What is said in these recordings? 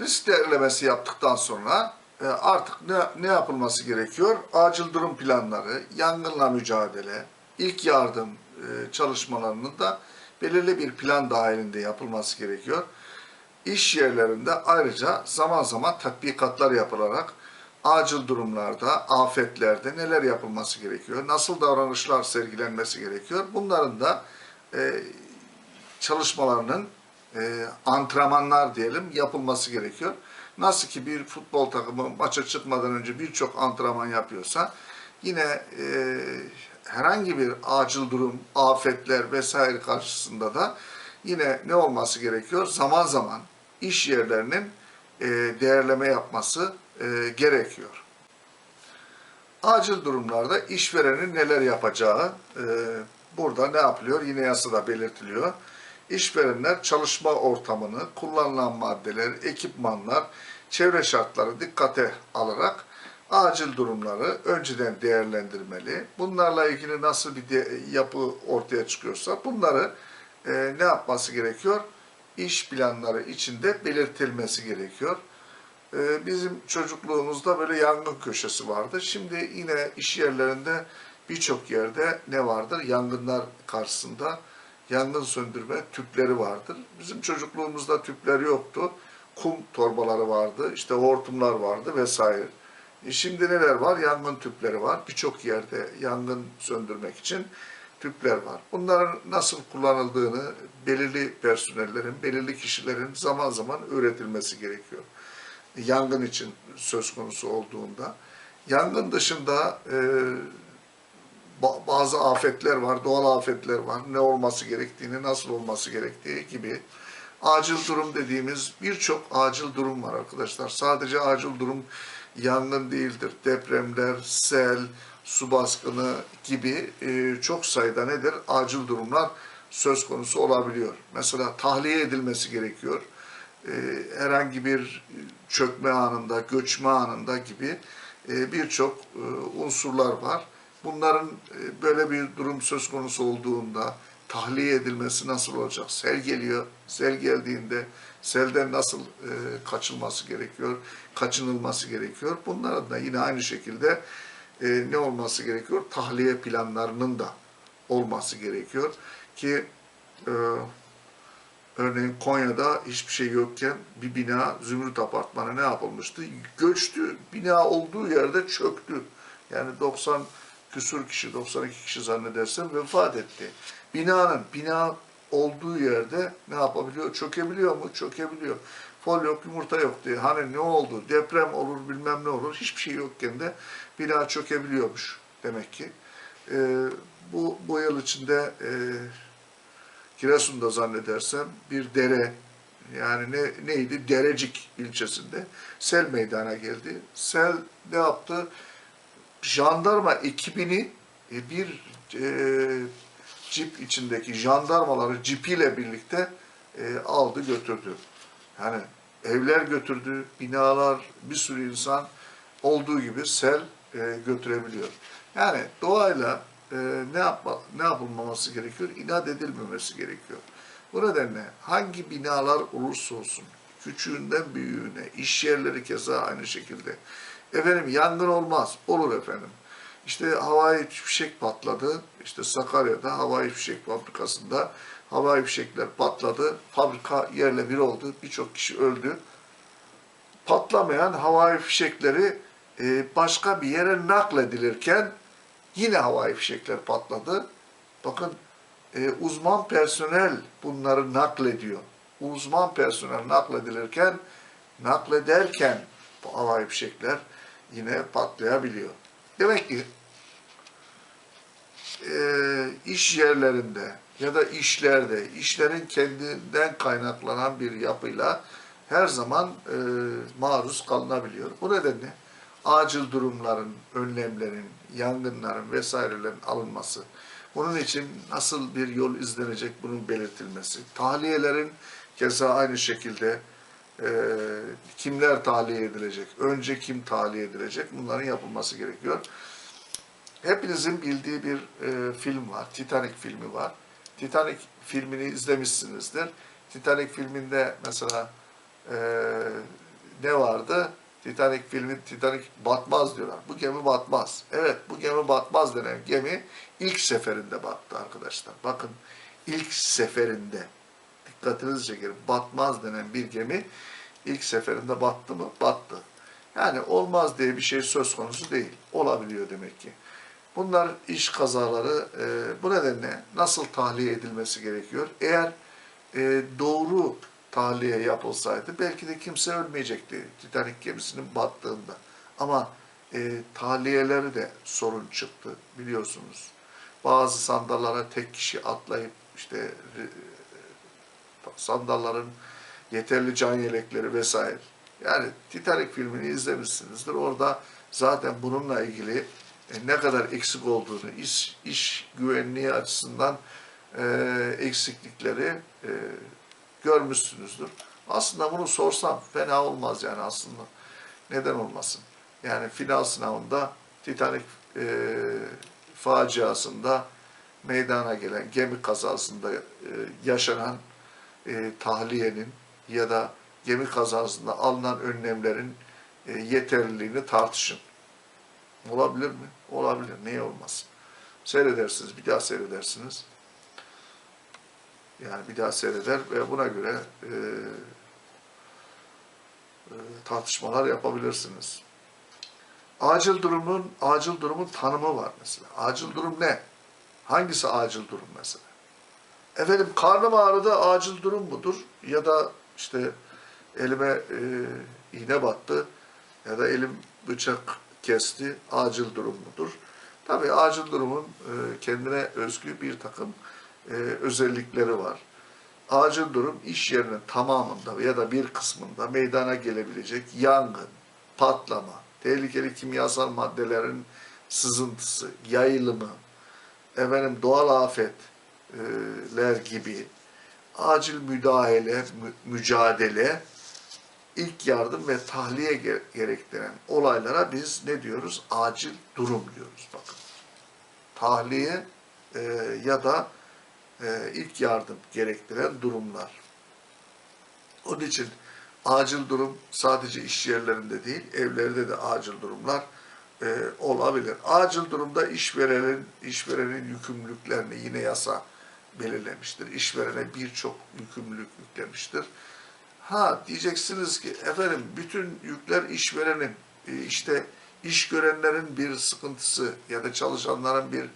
Risk değerlemesi yaptıktan sonra e, artık ne, ne yapılması gerekiyor? Acil durum planları, yangınla mücadele, ilk yardım e, çalışmalarının da belirli bir plan dahilinde yapılması gerekiyor. İş yerlerinde ayrıca zaman zaman tatbikatlar yapılarak acil durumlarda, afetlerde neler yapılması gerekiyor, nasıl davranışlar sergilenmesi gerekiyor. Bunların da e, çalışmalarının e, antrenmanlar diyelim yapılması gerekiyor. Nasıl ki bir futbol takımı maça çıkmadan önce birçok antrenman yapıyorsa yine e, herhangi bir acil durum, afetler vesaire karşısında da yine ne olması gerekiyor? Zaman zaman iş yerlerinin e, değerleme yapması e, gerekiyor. Acil durumlarda işverenin neler yapacağı e, burada ne yapılıyor? Yine yasada belirtiliyor. İşverenler çalışma ortamını, kullanılan maddeler, ekipmanlar, çevre şartları dikkate alarak acil durumları önceden değerlendirmeli. Bunlarla ilgili nasıl bir yapı ortaya çıkıyorsa bunları e, ne yapması gerekiyor? İş planları içinde belirtilmesi gerekiyor. Ee, Bizim çocukluğumuzda böyle yangın köşesi vardı. Şimdi yine iş yerlerinde birçok yerde ne vardır? Yangınlar karşısında yangın söndürme tüpleri vardır. Bizim çocukluğumuzda tüpler yoktu. Kum torbaları vardı, işte hortumlar vardı vesaire. E Şimdi neler var? Yangın tüpleri var. Birçok yerde yangın söndürmek için tüpler var. Bunların nasıl kullanıldığını belirli personellerin, belirli kişilerin zaman zaman öğretilmesi gerekiyor yangın için söz konusu olduğunda. Yangın dışında e, bazı afetler var, doğal afetler var. Ne olması gerektiğini, nasıl olması gerektiği gibi. Acil durum dediğimiz birçok acil durum var arkadaşlar. Sadece acil durum yangın değildir. Depremler, sel, su baskını gibi e, çok sayıda nedir? Acil durumlar söz konusu olabiliyor. Mesela tahliye edilmesi gerekiyor e, herhangi bir çökme anında, göçme anında gibi e, birçok unsurlar var. Bunların e, böyle bir durum söz konusu olduğunda tahliye edilmesi nasıl olacak? Sel geliyor, sel geldiğinde selden nasıl e, kaçılması gerekiyor, kaçınılması gerekiyor? Bunların da yine aynı şekilde e, ne olması gerekiyor? Tahliye planlarının da olması gerekiyor ki e, Örneğin Konya'da hiçbir şey yokken bir bina Zümrüt Apartmanı ne yapılmıştı? Göçtü. Bina olduğu yerde çöktü. Yani 90 küsur kişi, 92 kişi zannedersem vefat etti. Binanın, bina olduğu yerde ne yapabiliyor? Çökebiliyor mu? Çökebiliyor. Fol yok, yumurta yok diye. Hani ne oldu? Deprem olur, bilmem ne olur. Hiçbir şey yokken de bina çökebiliyormuş demek ki. Ee, bu, bu yıl içinde e, Giresun'da zannedersem bir dere yani ne neydi? Derecik ilçesinde sel meydana geldi. Sel ne yaptı? Jandarma ekibini e, bir e, cip içindeki jandarmaları cipiyle birlikte e, aldı götürdü. Yani evler götürdü, binalar, bir sürü insan olduğu gibi sel e, götürebiliyor. Yani doğayla e, ne yapma, ne yapılmaması gerekiyor? İnat edilmemesi gerekiyor. Bu nedenle hangi binalar olursa olsun, küçüğünden büyüğüne, iş yerleri keza aynı şekilde. Efendim yangın olmaz, olur efendim. İşte havai fişek patladı, işte Sakarya'da havai fişek fabrikasında havai fişekler patladı, fabrika yerle bir oldu, birçok kişi öldü. Patlamayan havai fişekleri e, başka bir yere nakledilirken Yine havai fişekler patladı. Bakın e, uzman personel bunları naklediyor. Uzman personel nakledilirken, naklederken havai fişekler yine patlayabiliyor. Demek ki e, iş yerlerinde ya da işlerde, işlerin kendinden kaynaklanan bir yapıyla her zaman e, maruz kalınabiliyor. Bu nedenle acil durumların, önlemlerin, yangınların vesairelerin alınması, bunun için nasıl bir yol izlenecek bunun belirtilmesi, tahliyelerin keza aynı şekilde e, kimler tahliye edilecek, önce kim tahliye edilecek bunların yapılması gerekiyor. Hepinizin bildiği bir e, film var, Titanic filmi var. Titanic filmini izlemişsinizdir. Titanic filminde mesela e, ne vardı? Titanic filmi Titanic batmaz diyorlar. Bu gemi batmaz. Evet bu gemi batmaz denen gemi ilk seferinde battı arkadaşlar. Bakın ilk seferinde dikkatinizi çekerim. Batmaz denen bir gemi ilk seferinde battı mı? Battı. Yani olmaz diye bir şey söz konusu değil. Olabiliyor demek ki. Bunlar iş kazaları. E, bu nedenle nasıl tahliye edilmesi gerekiyor? Eğer e, doğru tahliye yapılsaydı belki de kimse ölmeyecekti Titanic gemisinin battığında. Ama e, tahliyeleri de sorun çıktı biliyorsunuz. Bazı sandallara tek kişi atlayıp işte sandalların yeterli can yelekleri vesaire. Yani Titanic filmini izlemişsinizdir. Orada zaten bununla ilgili e, ne kadar eksik olduğunu, iş, iş güvenliği açısından e, eksiklikleri e, görmüşsünüzdür. Aslında bunu sorsam fena olmaz yani aslında. Neden olmasın? Yani final sınavında Titanic e, faciasında meydana gelen gemi kazasında e, yaşanan e, tahliyenin ya da gemi kazasında alınan önlemlerin e, yeterliliğini tartışın. Olabilir mi? Olabilir. Niye olmasın? Seyredersiniz, bir daha seyredersiniz. Yani bir daha seyreder ve buna göre e, e, tartışmalar yapabilirsiniz. Acil durumun acil durumun tanımı var mesela. Acil durum ne? Hangisi acil durum mesela? Efendim karnım ağrıdı acil durum mudur? Ya da işte elime e, iğne battı ya da elim bıçak kesti acil durum mudur? Tabii acil durumun e, kendine özgü bir takım e, özellikleri var. Acil durum iş yerinin tamamında ya da bir kısmında meydana gelebilecek yangın, patlama, tehlikeli kimyasal maddelerin sızıntısı, yayılımı, efendim doğal afetler gibi acil müdahale, mü- mücadele, ilk yardım ve tahliye ge- gerektiren olaylara biz ne diyoruz? Acil durum diyoruz bakın. Tahliye e, ya da e, ilk yardım gerektiren durumlar. Onun için acil durum sadece iş yerlerinde değil, evlerde de acil durumlar e, olabilir. Acil durumda işverenin işverenin yükümlülüklerini yine yasa belirlemiştir. İşverene birçok yükümlülük yüklemiştir. Ha diyeceksiniz ki efendim bütün yükler işverenin e, işte iş görenlerin bir sıkıntısı ya da çalışanların bir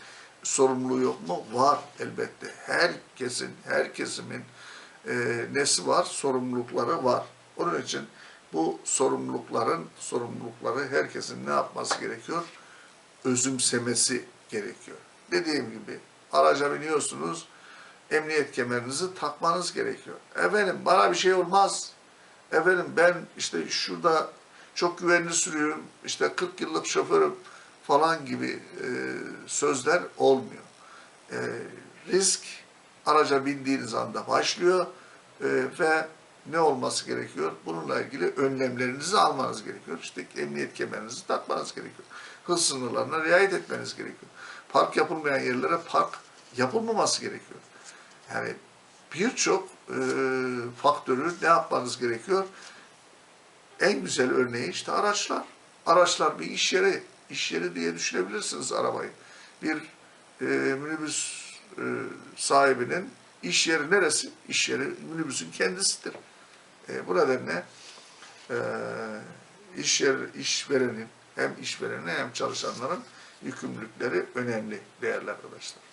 sorumluluğu yok mu? Var elbette. Herkesin, her kesimin e, nesi var? Sorumlulukları var. Onun için bu sorumlulukların sorumlulukları herkesin ne yapması gerekiyor? Özümsemesi gerekiyor. Dediğim gibi araca biniyorsunuz, emniyet kemerinizi takmanız gerekiyor. Efendim bana bir şey olmaz. Efendim ben işte şurada çok güvenli sürüyorum, işte 40 yıllık şoförüm falan gibi e, sözler olmuyor. E, risk araca bindiğiniz anda başlıyor e, ve ne olması gerekiyor? Bununla ilgili önlemlerinizi almanız gerekiyor. İşte emniyet kemerinizi takmanız gerekiyor. Hız sınırlarına riayet etmeniz gerekiyor. Park yapılmayan yerlere park yapılmaması gerekiyor. Yani birçok e, faktörü ne yapmanız gerekiyor? En güzel örneği işte araçlar. Araçlar bir iş yeri, iş yeri diye düşünebilirsiniz arabayı. Bir e, minibüs e, sahibinin iş yeri neresi? İş yeri minibüsün kendisidir. E, bu nedenle e, iş yer, işverenin hem işverenin hem çalışanların yükümlülükleri önemli değerli arkadaşlar.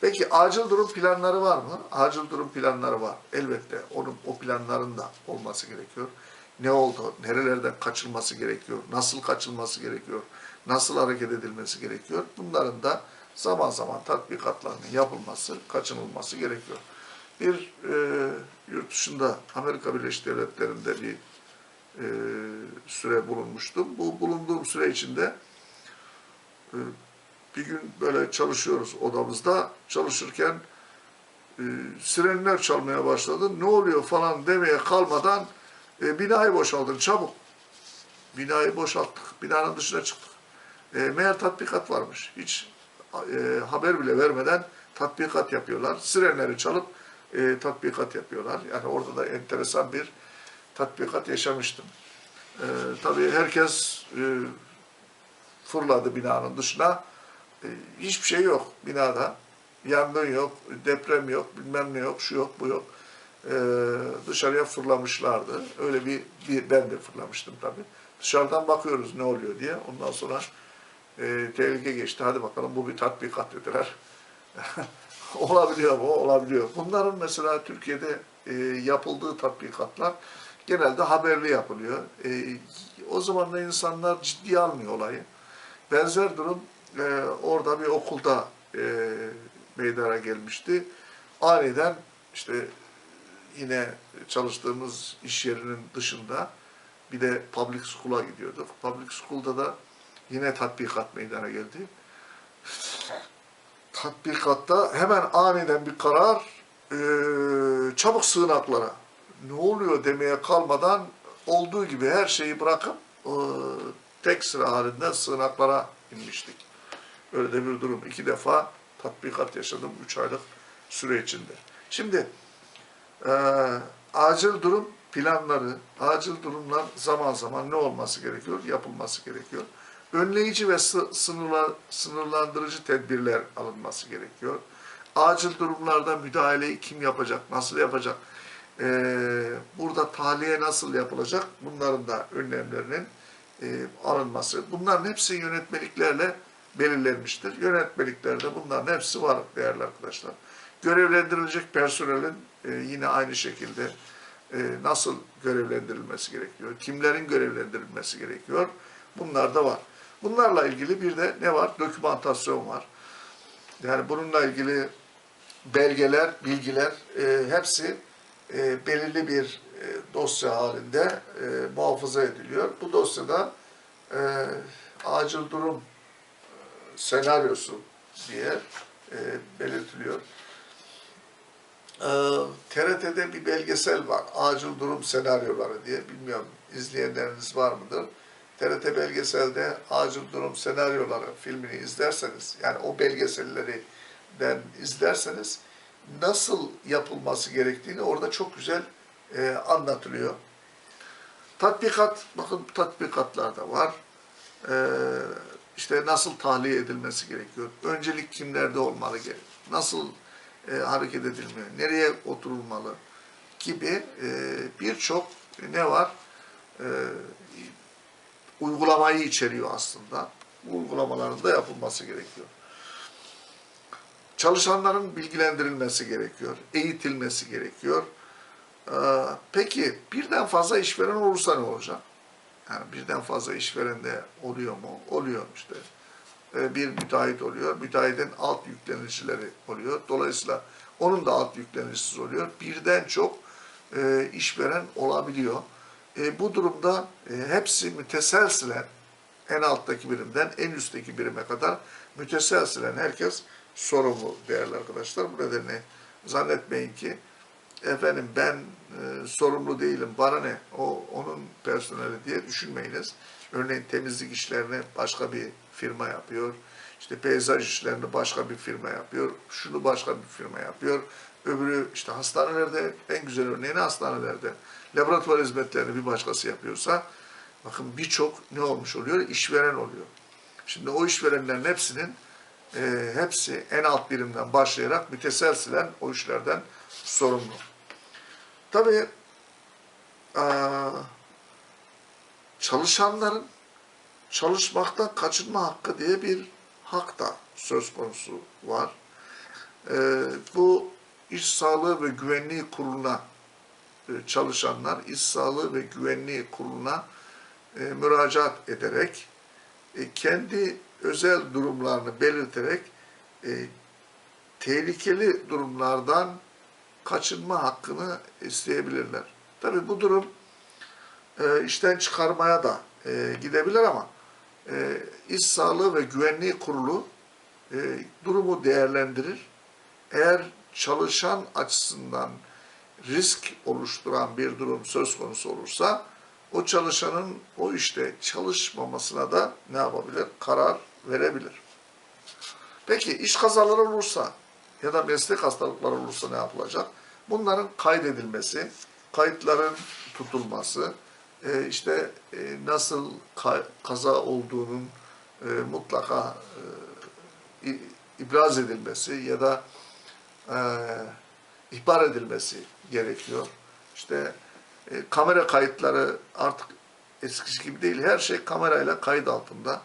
Peki acil durum planları var mı? Acil durum planları var. Elbette onun o planların da olması gerekiyor. Ne oldu? Nerelerden kaçılması gerekiyor? Nasıl kaçılması gerekiyor? Nasıl hareket edilmesi gerekiyor? Bunların da zaman zaman tatbikatlarının yapılması, kaçınılması gerekiyor. Bir e, yurt dışında Amerika Birleşik Devletleri'nde bir e, süre bulunmuştum. Bu bulunduğum süre içinde e, bir gün böyle çalışıyoruz odamızda. Çalışırken e, sirenler çalmaya başladı. Ne oluyor falan demeye kalmadan e, binayı boşaltın çabuk. Binayı boşalttık. Binanın dışına çıktık. E, meğer tatbikat varmış. Hiç e, haber bile vermeden tatbikat yapıyorlar. Sirenleri çalıp e, tatbikat yapıyorlar. Yani orada da enteresan bir tatbikat yaşamıştım. E, tabii herkes e, fırladı binanın dışına. E, hiçbir şey yok binada. Yangın yok, deprem yok, bilmem ne yok, şu yok, bu yok. E, dışarıya fırlamışlardı. Öyle bir, bir ben de fırlamıştım tabii. Dışarıdan bakıyoruz ne oluyor diye. Ondan sonra e, tehlike geçti. Hadi bakalım bu bir tatbikat dediler. olabiliyor mu? Olabiliyor. Bunların mesela Türkiye'de e, yapıldığı tatbikatlar genelde haberli yapılıyor. E, o zaman da insanlar ciddiye almıyor olayı. Benzer durum e, orada bir okulda e, meydana gelmişti. Aniden işte yine çalıştığımız iş yerinin dışında bir de public school'a gidiyorduk. Public school'da da yine tatbikat meydana geldi. Tatbikatta hemen aniden bir karar eee, çabuk sığınaklara. Ne oluyor demeye kalmadan olduğu gibi her şeyi bırakıp eee, tek sıra halinde sığınaklara inmiştik. Öyle de bir durum. İki defa tatbikat yaşadım üç aylık süre içinde. Şimdi eee, acil durum planları, acil durumlar zaman zaman ne olması gerekiyor? Yapılması gerekiyor. Önleyici ve sı- sınırla- sınırlandırıcı tedbirler alınması gerekiyor. Acil durumlarda müdahaleyi kim yapacak, nasıl yapacak? Eee, burada tahliye nasıl yapılacak? Bunların da önlemlerinin eee, alınması. Bunların hepsi yönetmeliklerle belirlenmiştir. Yönetmeliklerde bunların hepsi var değerli arkadaşlar. Görevlendirilecek personelin eee, yine aynı şekilde e, nasıl görevlendirilmesi gerekiyor, kimlerin görevlendirilmesi gerekiyor, bunlar da var. Bunlarla ilgili bir de ne var? Dokümantasyon var. Yani bununla ilgili belgeler, bilgiler e, hepsi e, belirli bir e, dosya halinde e, muhafaza ediliyor. Bu dosyada e, acil durum e, senaryosu diye e, belirtiliyor. Ee, TRT'de bir belgesel var. Acil durum senaryoları diye. Bilmiyorum izleyenleriniz var mıdır? TRT belgeselde acil durum senaryoları filmini izlerseniz, yani o belgeselleri den izlerseniz nasıl yapılması gerektiğini orada çok güzel e, anlatılıyor. Tatbikat, bakın tatbikatlarda var. Ee, işte nasıl tahliye edilmesi gerekiyor? Öncelik kimlerde olmalı? Nasıl e, hareket edilmeli, nereye oturulmalı gibi e, birçok ne var? E, uygulamayı içeriyor aslında. Bu uygulamaların da yapılması gerekiyor. Çalışanların bilgilendirilmesi gerekiyor, eğitilmesi gerekiyor. E, peki birden fazla işveren olursa ne olacak? Yani birden fazla işveren de oluyor mu? Oluyor işte e, bir müteahhit oluyor. Müteahhitin alt yüklenicileri oluyor. Dolayısıyla onun da alt yüklenicisi oluyor. Birden çok e, işveren olabiliyor. E, bu durumda e, hepsi müteselsilen en alttaki birimden en üstteki birime kadar müteselsilen herkes sorumlu değerli arkadaşlar. Bu nedenle zannetmeyin ki efendim ben e, sorumlu değilim, bana ne, o onun personeli diye düşünmeyiniz. Örneğin temizlik işlerini başka bir firma yapıyor. İşte peyzaj işlerini başka bir firma yapıyor. Şunu başka bir firma yapıyor. Öbürü işte hastanelerde en güzel örneğini hastanelerde. Laboratuvar hizmetlerini bir başkası yapıyorsa bakın birçok ne olmuş oluyor? İşveren oluyor. Şimdi o işverenlerin hepsinin e, hepsi en alt birimden başlayarak müteselsilen o işlerden sorumlu. Tabii çalışanların çalışmaktan kaçınma hakkı diye bir hak da söz konusu var. Bu İş Sağlığı ve Güvenliği Kurulu'na çalışanlar İş Sağlığı ve Güvenliği Kurulu'na müracaat ederek kendi özel durumlarını belirterek tehlikeli durumlardan kaçınma hakkını isteyebilirler. Tabii bu durum e, işten çıkarmaya da e, gidebilir ama e, İş Sağlığı ve Güvenliği Kurulu e, durumu değerlendirir. Eğer çalışan açısından risk oluşturan bir durum söz konusu olursa o çalışanın o işte çalışmamasına da ne yapabilir? Karar verebilir. Peki iş kazaları olursa ya da meslek hastalıkları olursa ne yapılacak? Bunların kaydedilmesi, kayıtların tutulması, e, işte e, nasıl ka- kaza olduğunun e, mutlaka ibraz edilmesi ya da ihbar edilmesi gerekiyor. İşte kamera kayıtları artık eskisi gibi değil. Her şey kamerayla kayıt altında.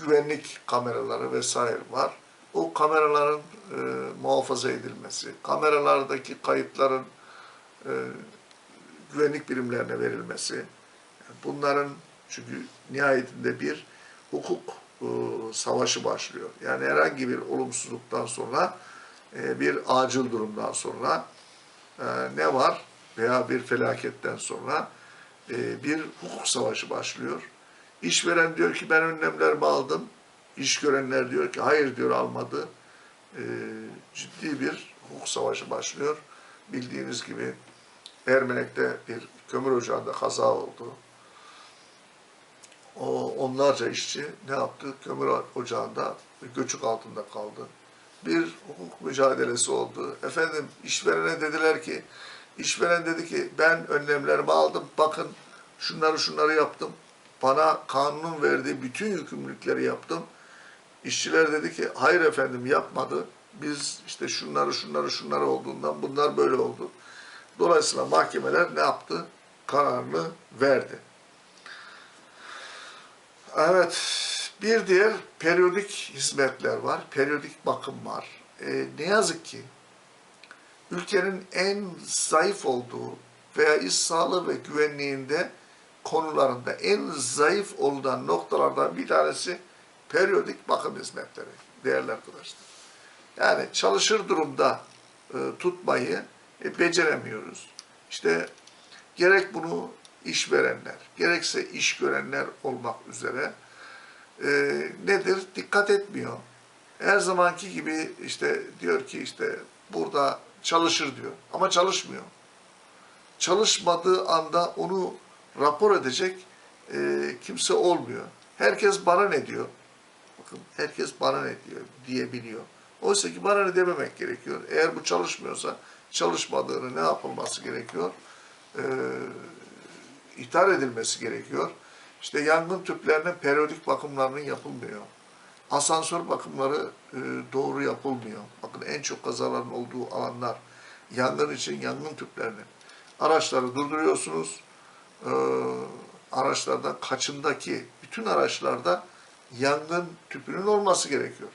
Güvenlik kameraları vesaire var. O kameraların e, muhafaza edilmesi, kameralardaki kayıtların e, güvenlik birimlerine verilmesi, bunların çünkü nihayetinde bir hukuk e, savaşı başlıyor. Yani herhangi bir olumsuzluktan sonra, e, bir acil durumdan sonra e, ne var veya bir felaketten sonra e, bir hukuk savaşı başlıyor. İşveren diyor ki ben önlemlerimi aldım. İş görenler diyor ki hayır diyor almadı. E, ciddi bir hukuk savaşı başlıyor. Bildiğiniz gibi Ermenek'te bir kömür ocağında kaza oldu. O onlarca işçi ne yaptı? Kömür ocağında göçük altında kaldı. Bir hukuk mücadelesi oldu. Efendim işverene dediler ki, işveren dedi ki ben önlemlerimi aldım. Bakın şunları şunları yaptım. Bana kanunun verdiği bütün yükümlülükleri yaptım. İşçiler dedi ki hayır efendim yapmadı. Biz işte şunları şunları şunları olduğundan bunlar böyle oldu. Dolayısıyla mahkemeler ne yaptı? Kararını verdi. Evet, bir diğer periyodik hizmetler var, periyodik bakım var. Ee, ne yazık ki ülkenin en zayıf olduğu veya iş sağlığı ve güvenliğinde konularında en zayıf olan noktalardan bir tanesi periyodik bakım hizmetleri değerli arkadaşlar. Yani çalışır durumda e, tutmayı e, beceremiyoruz. İşte gerek bunu işverenler, gerekse iş görenler olmak üzere e, nedir? Dikkat etmiyor. Her zamanki gibi işte diyor ki işte burada çalışır diyor ama çalışmıyor. Çalışmadığı anda onu rapor edecek e, kimse olmuyor. Herkes bana ne diyor? Bakın herkes bana ne diyor diyebiliyor. Oysa ki bana ne dememek gerekiyor. Eğer bu çalışmıyorsa çalışmadığını ne yapılması gerekiyor? Ee, ithal edilmesi gerekiyor. İşte yangın tüplerinin periyodik bakımlarının yapılmıyor. Asansör bakımları e, doğru yapılmıyor. Bakın en çok kazaların olduğu alanlar yangın için yangın tüplerinin. Araçları durduruyorsunuz. Ee, araçlardan kaçındaki bütün araçlarda yangın tüpünün olması gerekiyor.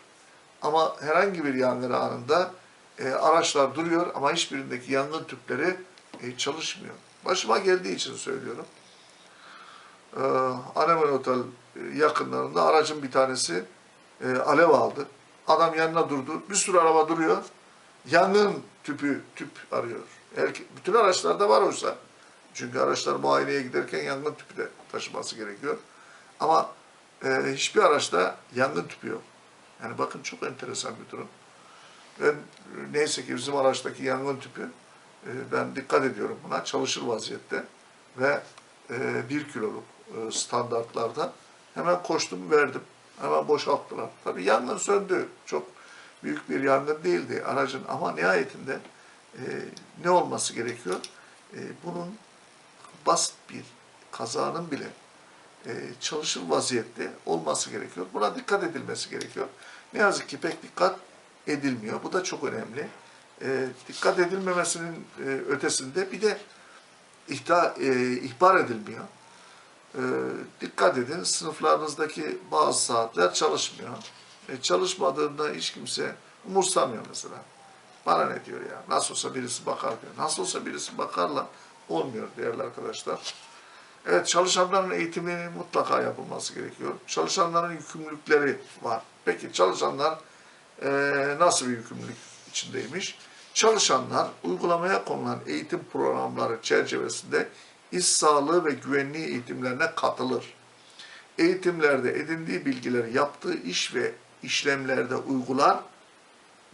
Ama herhangi bir yangın anında e, araçlar duruyor ama hiçbirindeki yangın tüpleri e, çalışmıyor. Başıma geldiği için söylüyorum. E, Anemen Otel e, yakınlarında aracın bir tanesi e, alev aldı. Adam yanına durdu. Bir sürü araba duruyor. Yangın tüpü, tüp arıyor. Herke, bütün araçlarda var oysa. Çünkü araçlar muayeneye giderken yangın tüpü de taşıması gerekiyor. Ama e, hiçbir araçta yangın tüpü yok. Yani bakın çok enteresan bir durum. Ben neyse ki bizim araçtaki yangın tüpü e, ben dikkat ediyorum buna çalışır vaziyette ve e, bir kiloluk e, standartlarda hemen koştum verdim. Hemen boşalttılar. Tabii yangın söndü. Çok büyük bir yangın değildi aracın ama nihayetinde e, ne olması gerekiyor? E, bunun basit bir kazanın bile e, çalışır vaziyette olması gerekiyor. Buna dikkat edilmesi gerekiyor. Ne yazık ki pek dikkat edilmiyor. Bu da çok önemli. E, dikkat edilmemesinin e, ötesinde bir de ihbar edilmiyor. Dikkat edin sınıflarınızdaki bazı saatler çalışmıyor. Çalışmadığında hiç kimse umursamıyor mesela. Bana ne diyor ya? Nasıl olsa birisi bakar diyor. Nasıl olsa birisi bakarla olmuyor değerli arkadaşlar. Evet çalışanların eğitiminin mutlaka yapılması gerekiyor. Çalışanların yükümlülükleri var. Peki çalışanlar e, nasıl bir yükümlülük içindeymiş? Çalışanlar uygulamaya konulan eğitim programları çerçevesinde iş sağlığı ve güvenliği eğitimlerine katılır. Eğitimlerde edindiği bilgileri yaptığı iş ve işlemlerde uygular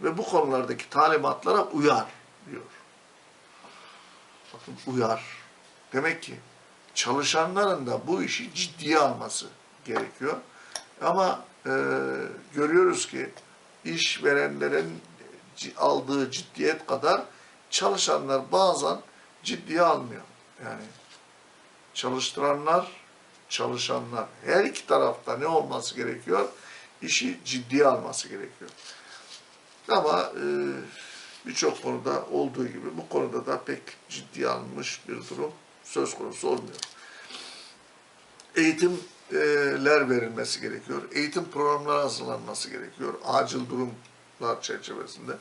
ve bu konulardaki talimatlara uyar diyor. Bakın uyar. Demek ki çalışanların da bu işi ciddiye alması gerekiyor. Ama e, görüyoruz ki işverenlerin aldığı ciddiyet kadar çalışanlar bazen ciddiye almıyor. Yani çalıştıranlar, çalışanlar. Her iki tarafta ne olması gerekiyor? İşi ciddiye alması gerekiyor. Ama e, birçok konuda olduğu gibi bu konuda da pek ciddiye alınmış bir durum söz konusu olmuyor. Eğitimler verilmesi gerekiyor. Eğitim programları hazırlanması gerekiyor. Acil durumlar çerçevesinde.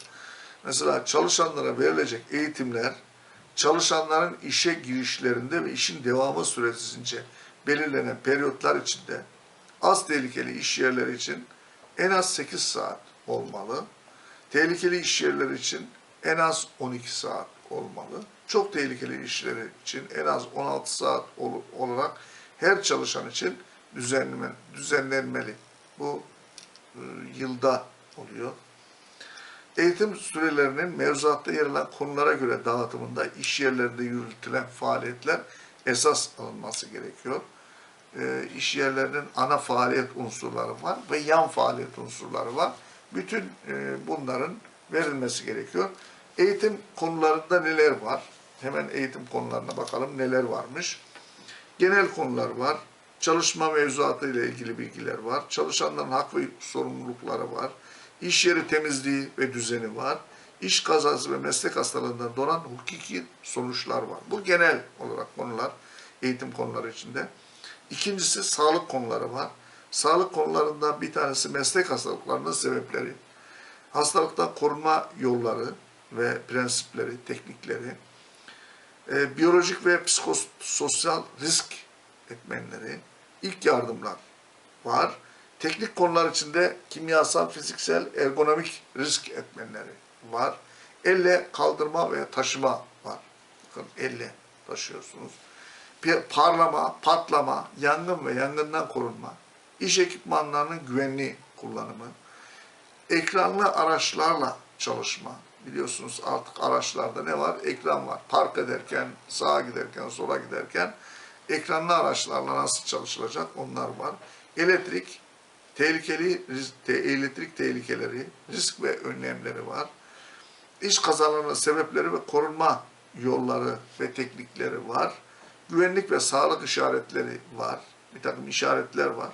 Mesela çalışanlara verilecek eğitimler çalışanların işe girişlerinde ve işin devamı süresince belirlenen periyotlar içinde az tehlikeli iş yerleri için en az 8 saat olmalı. Tehlikeli iş yerleri için en az 12 saat olmalı. Çok tehlikeli işleri için en az 16 saat ol- olarak her çalışan için düzenleme, düzenlenmeli. Bu e, yılda oluyor. Eğitim sürelerinin mevzuatta yer alan konulara göre dağıtımında iş yerlerinde yürütülen faaliyetler esas alınması gerekiyor. E, iş yerlerinin ana faaliyet unsurları var ve yan faaliyet unsurları var. Bütün e, bunların verilmesi gerekiyor. Eğitim konularında neler var? Hemen eğitim konularına bakalım neler varmış. Genel konular var. Çalışma mevzuatı ile ilgili bilgiler var. Çalışanların hak ve sorumlulukları var. İş yeri temizliği ve düzeni var. İş kazası ve meslek hastalığından doğan hukuki sonuçlar var. Bu genel olarak konular eğitim konuları içinde. İkincisi sağlık konuları var. Sağlık konularından bir tanesi meslek hastalıklarının sebepleri, hastalıktan korunma yolları ve prensipleri, teknikleri, e, biyolojik ve psikososyal risk etmenleri, ilk yardımlar var. Teknik konular içinde kimyasal, fiziksel, ergonomik risk etmenleri var. Elle kaldırma ve taşıma var. Bakın elle taşıyorsunuz. Parlama, patlama, yangın ve yangından korunma, iş ekipmanlarının güvenli kullanımı, ekranlı araçlarla çalışma. Biliyorsunuz artık araçlarda ne var? Ekran var. Park ederken, sağa giderken, sola giderken ekranlı araçlarla nasıl çalışılacak onlar var. Elektrik, tehlikeli te- elektrik tehlikeleri, risk ve önlemleri var. İş kazalarının sebepleri ve korunma yolları ve teknikleri var. Güvenlik ve sağlık işaretleri var. Bir takım işaretler var.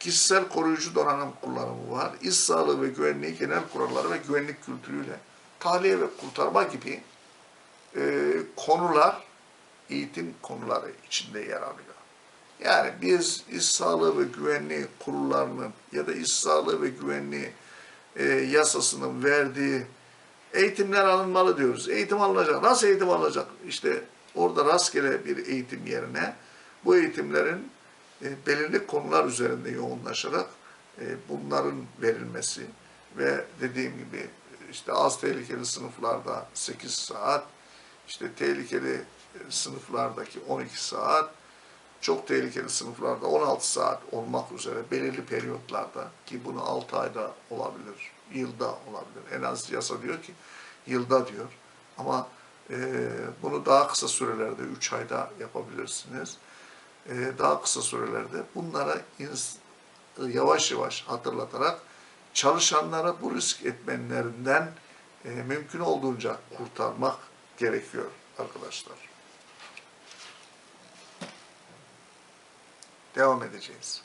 Kişisel koruyucu donanım kullanımı var. İş sağlığı ve güvenliği genel kuralları ve güvenlik kültürüyle tahliye ve kurtarma gibi e, konular eğitim konuları içinde yer alıyor. Yani biz iş sağlığı ve güvenliği kurullarının ya da iş sağlığı ve güvenliği e, yasasının verdiği eğitimler alınmalı diyoruz. Eğitim alınacak. Nasıl eğitim alınacak? İşte orada rastgele bir eğitim yerine bu eğitimlerin e, belirli konular üzerinde yoğunlaşarak e, bunların verilmesi ve dediğim gibi işte az tehlikeli sınıflarda 8 saat, işte tehlikeli e, sınıflardaki 12 saat, çok tehlikeli sınıflarda 16 saat olmak üzere belirli periyotlarda ki bunu 6 ayda olabilir, yılda olabilir. En az yasa diyor ki yılda diyor. Ama e, bunu daha kısa sürelerde 3 ayda yapabilirsiniz. E, daha kısa sürelerde bunlara yavaş yavaş hatırlatarak çalışanlara bu risk etmenlerinden e, mümkün olduğunca kurtarmak gerekiyor arkadaşlar. Devam edeceğiz.